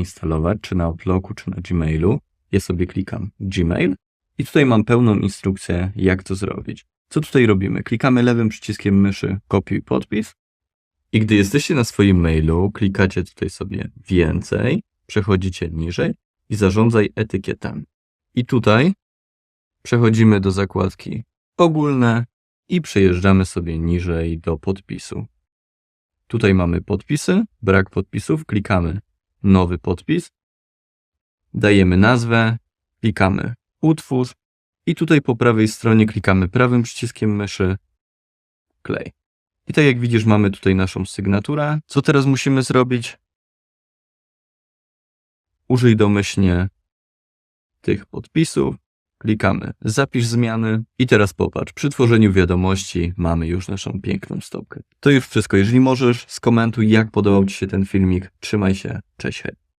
instalować, czy na Outlooku, czy na Gmailu. Ja sobie klikam Gmail i tutaj mam pełną instrukcję, jak to zrobić. Co tutaj robimy? Klikamy lewym przyciskiem myszy kopiuj podpis i gdy jesteście na swoim mailu, klikacie tutaj sobie więcej, przechodzicie niżej i zarządzaj etykietami. I tutaj przechodzimy do zakładki ogólne i przejeżdżamy sobie niżej do podpisu. Tutaj mamy podpisy, brak podpisów, klikamy nowy podpis, dajemy nazwę, klikamy utwórz i tutaj po prawej stronie klikamy prawym przyciskiem myszy klej. I tak jak widzisz, mamy tutaj naszą sygnaturę. Co teraz musimy zrobić? Użyj domyślnie tych podpisów. Klikamy zapisz zmiany i teraz popatrz, przy tworzeniu wiadomości mamy już naszą piękną stopkę. To już wszystko. Jeżeli możesz, skomentuj jak podobał Ci się ten filmik. Trzymaj się, cześć, hej.